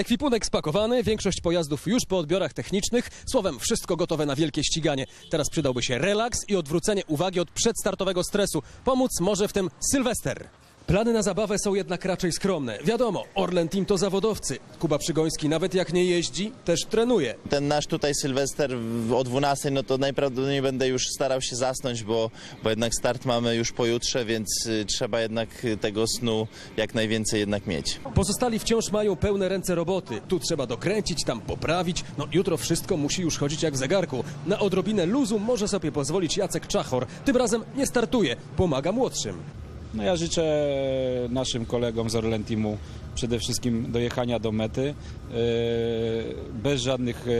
Ekwipunek spakowany, większość pojazdów już po odbiorach technicznych, słowem wszystko gotowe na wielkie ściganie. Teraz przydałby się relaks i odwrócenie uwagi od przedstartowego stresu. Pomóc może w tym Sylwester. Plany na zabawę są jednak raczej skromne. Wiadomo, Orlen Team to zawodowcy. Kuba Przygoński nawet jak nie jeździ, też trenuje. Ten nasz tutaj Sylwester w- o 12, no to najprawdopodobniej będę już starał się zasnąć, bo, bo jednak start mamy już pojutrze, więc y, trzeba jednak y, tego snu jak najwięcej jednak mieć. Pozostali wciąż mają pełne ręce roboty. Tu trzeba dokręcić, tam poprawić. No jutro wszystko musi już chodzić jak w zegarku. Na odrobinę luzu może sobie pozwolić Jacek Czachor. Tym razem nie startuje, pomaga młodszym. No ja życzę naszym kolegom z Orlen Teamu przede wszystkim dojechania do mety e, bez żadnych e,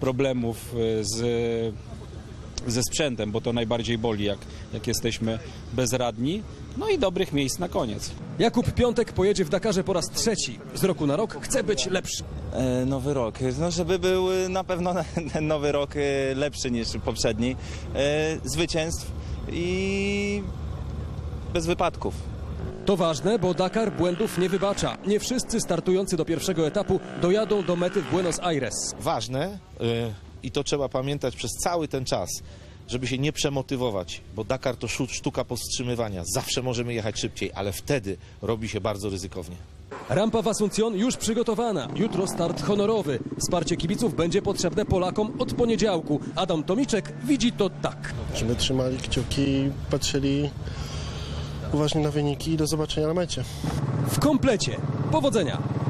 problemów e, z, ze sprzętem, bo to najbardziej boli, jak, jak jesteśmy bezradni. No i dobrych miejsc na koniec. Jakub Piątek pojedzie w Dakarze po raz trzeci. Z roku na rok chce być lepszy. E, Nowy rok. No, żeby był na pewno ten nowy rok lepszy niż poprzedni. E, Zwycięstw i bez wypadków. To ważne, bo Dakar błędów nie wybacza. Nie wszyscy startujący do pierwszego etapu dojadą do mety w Buenos Aires. ważne y, i to trzeba pamiętać przez cały ten czas, żeby się nie przemotywować, bo Dakar to sztuka powstrzymywania. Zawsze możemy jechać szybciej, ale wtedy robi się bardzo ryzykownie. Rampa w Asuncjon już przygotowana. Jutro start honorowy. Wsparcie kibiców będzie potrzebne Polakom od poniedziałku. Adam Tomiczek widzi to tak. żeby trzymali kciuki i patrzyli uważnie na wyniki i do zobaczenia na mecie. W komplecie. Powodzenia!